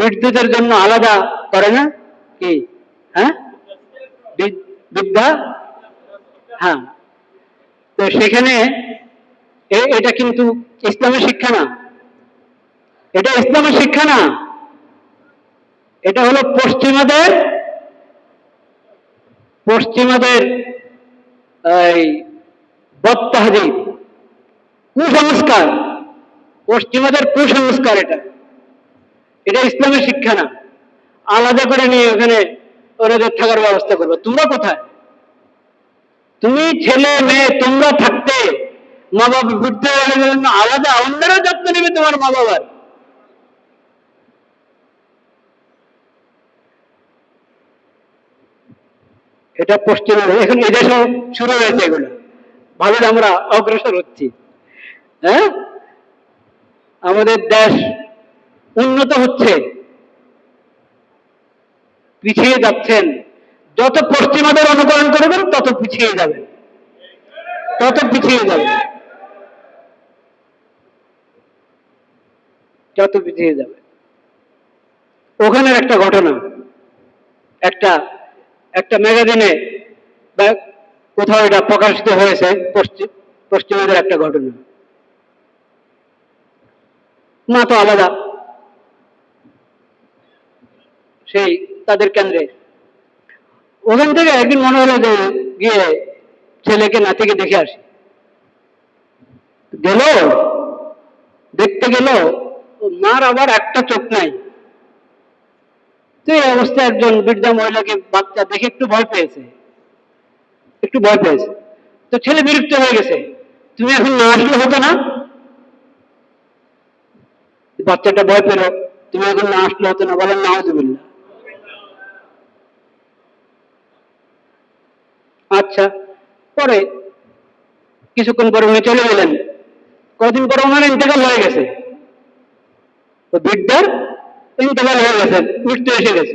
বিদ্যুতের জন্য আলাদা করে না? কি? হ্যাঁ? বিদ্যা? হ্যাঁ। তো সেখানে এটা কিন্তু ইসলামের শিক্ষা না। এটা ইসলামের শিক্ষা না। এটা হলো পশ্চিমাদের পশ্চিমাদের এই বত্তাহাদি কুসংস্কার। পশ্চিমাদের কুসংস্কার এটা। এটা ইসলামের শিক্ষা না। আলাদা করে নিয়ে ওখানে ওনাদের থাকার ব্যবস্থা করবে। তোমরা কোথায়? তুমি ছেলে, মেয়ে, তোমরা থাকতে মা বাবা বৃদ্ধ জন্য আলাদা অন্যরা যত্ন নেবে তোমার মা বাবার এটা পশ্চিমে এখন এদেশেও শুরু হয়েছে এগুলো। ভালো আমরা অগ্রসর হচ্ছি। হ্যাঁ? আমাদের দেশ উন্নত হচ্ছে। পিছিয়ে যাচ্ছেন। যত পশ্চিমাদের অনুকরণ করবেন, তত পিছিয়ে যাবেন। তত পিছিয়ে যাবেন। যত পিছিয়ে যাবে ওখানের একটা ঘটনা। একটা একটা ম্যাগাজিনে বা কোথাও এটা প্রকাশিত হয়েছে পশ্চিম পশ্চিমাদের একটা ঘটনা। মা তো আলাদা। সেই তাদের কেন্দ্রে। ওখান থেকে একদিন মনে হলো যে গিয়ে ছেলেকে, নাতিকে দেখে আসি। গেল, দেখতে গেল মার আবার একটা চোখ নাই। তো এই অবস্থায় একজন বৃদ্ধা মহিলাকে বাচ্চা দেখে একটু ভয় পেয়েছে। একটু ভয় পেয়েছে। তো ছেলে বিরক্ত হয়ে গেছে। তুমি এখন না আসলে হতো না? বাচ্চাটা ভয় পেল। তুমি এখন না আসলে হতো না। বলেন না হতো আচ্ছা পরে কিছুক্ষণ পরে উনি চলে গেলেন। কদিন পরে ওনার ইন্তেকাল হয়ে গেছে। তো বৃদ্ধার ইন্তেকাল হয়ে গেছে মৃত্যু এসে গেছে।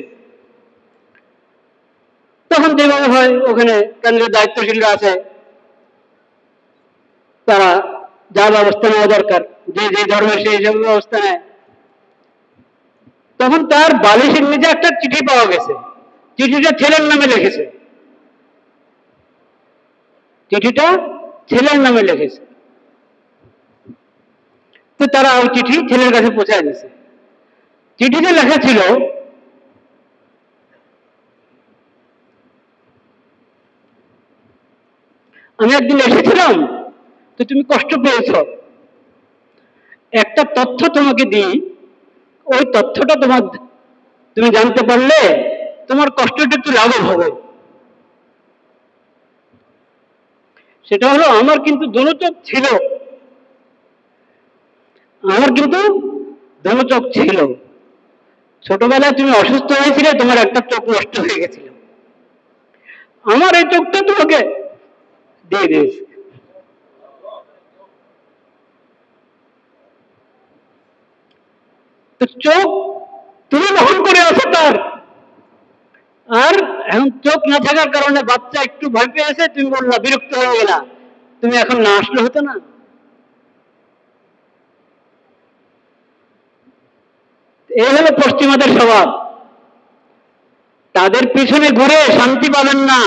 তখন যেভাবে হয় ওখানে কেন্দ্রের দায়িত্বশীলরা আছে। তারা যা ব্যবস্থা নেওয়া দরকার, যে যে ধর্মের সেই সব ব্যবস্থা নেয়। তখন তার বালিশের নিচে একটা চিঠি পাওয়া গেছে। চিঠিটা ছেলের নামে লিখেছে। চিঠিটা ছেলের নামে লিখেছে। তো তারা ওই চিঠি ছেলের কাছে পৌঁছায় দিয়েছে। চিঠিতে লেখা ছিল, আমি একদিন এসেছিলাম, তো তুমি কষ্ট পেয়েছ। একটা তথ্য তোমাকে দিই, ওই তথ্যটা তোমার, তুমি জানতে পারলে তোমার কষ্টটা একটু লাঘব হবে। সেটা হলো আমার কিন্তু দোনোচোখ ছিল। আমার কিন্তু দোনোচোখ ছিল। ছোটবেলায় তুমি অসুস্থ হয়েছিলে, তোমার একটা চোখ নষ্ট হয়ে গেছিল। আমার এই চোখটা তোমাকে দিয়ে দিয়েছি। চোখ তুমি বহন করে আছো তার। এখন চোখ না থাকার কারণে বাচ্চা একটু ভয় পেয়েছে তুমি বললা বিরক্ত হয়ে গেলা তুমি এখন না আসলে হতো না? এই হলো পশ্চিমাদের স্বভাব। তাদের পিছনে ঘুরে শান্তি পাবেন না।